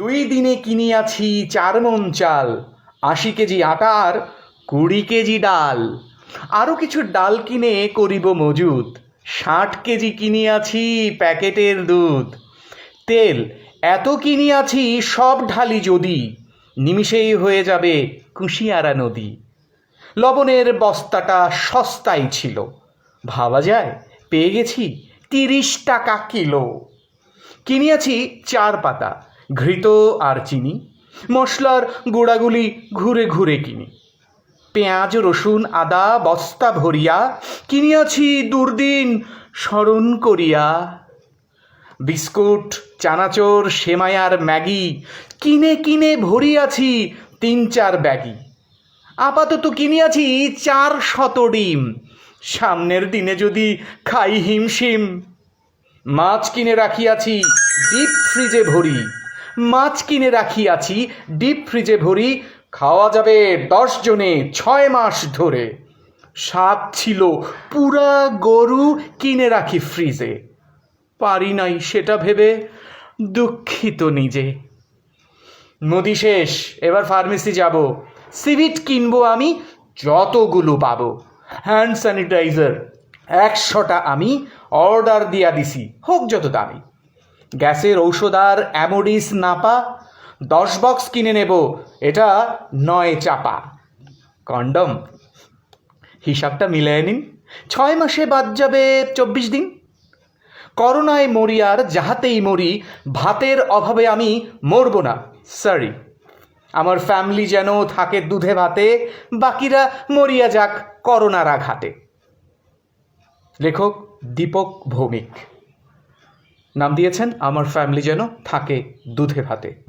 দুই দিনে কিনিয়াছি চার মন চাল, আশি কেজি আটার কুড়ি কেজি ডাল। আরও কিছু ডাল কিনে করিব মজুত ষাট কেজি কিনিয়াছি প্যাকেটের দুধ। তেল, এত কিনিয়াছি সব ঢালি যদি, নিমিষেই হয়ে যাবে কুশিয়ারা নদী। লবণের বস্তাটা সস্তাই ছিল, ভাবা যায়, পেয়ে গেছি তিরিশ টাকা কিলো। কিনিয়াছি চার পাতা ঘৃত আর চিনি, মশলার গুঁড়াগুলি ঘুরে ঘুরে কিনি। পেঁয়াজ, রসুন, আদা, বস্তা ভরিয়া কিনিয়াছি দুর্দিন স্মরণ করিয়া। বিস্কুট, চানাচোর সেমায়ার ম্যাগি কিনে কিনে ভরিয়াছি তিন চার ব্যাগি। আপাতত কিনিয়াছি চার শত ডিম। সামনের দিনে যদি খাই হিমশিম। মাছ কিনে রাখিয়াছি ডিপ ফ্রিজে ভরি। মাছ কিনে রাখিয়াছি, ডিপ ফ্রিজে ভরি, খাওয়া যাবে দশ জনে ছয় মাস ধরে। স্বাদ ছিল পুরা গরু কিনে রাখি ফ্রিজে। পারি নাই সেটা ভেবে, দুঃখিত নিজে। নদী শেষ, এবার ফার্মেসি যাব। সিভিট কিনবো আমি, যতগুলো পাবো। হ্যান্ড স্যানিটাইজার, একশোটা আমি অর্ডার দিয়া দিছি, হোক যত দামি। গ্যাসের ঔষধ আর অ্যামোডিস নাপা দশ বক্স কিনে নেব, এটা নয় চাপা। কন্ডম, হিসাবটা মিলিয়ে নিন, ছয় মাসে বাদ যাবে চব্বিশ দিন। করোনায় মরি আর যাহাতেই মরি, ভাতের অভাবে আমি মরব না সরি আমার ফ্যামিলি যেন থাকে দুধে ভাতে, বাকিরা মরিয়া যাক করোনার আঘাতে। লেখক দীপক ভৌমিক। নাম দিয়েছেন আমার ফ্যামিলি যেন থাকে দুধে ভাতে।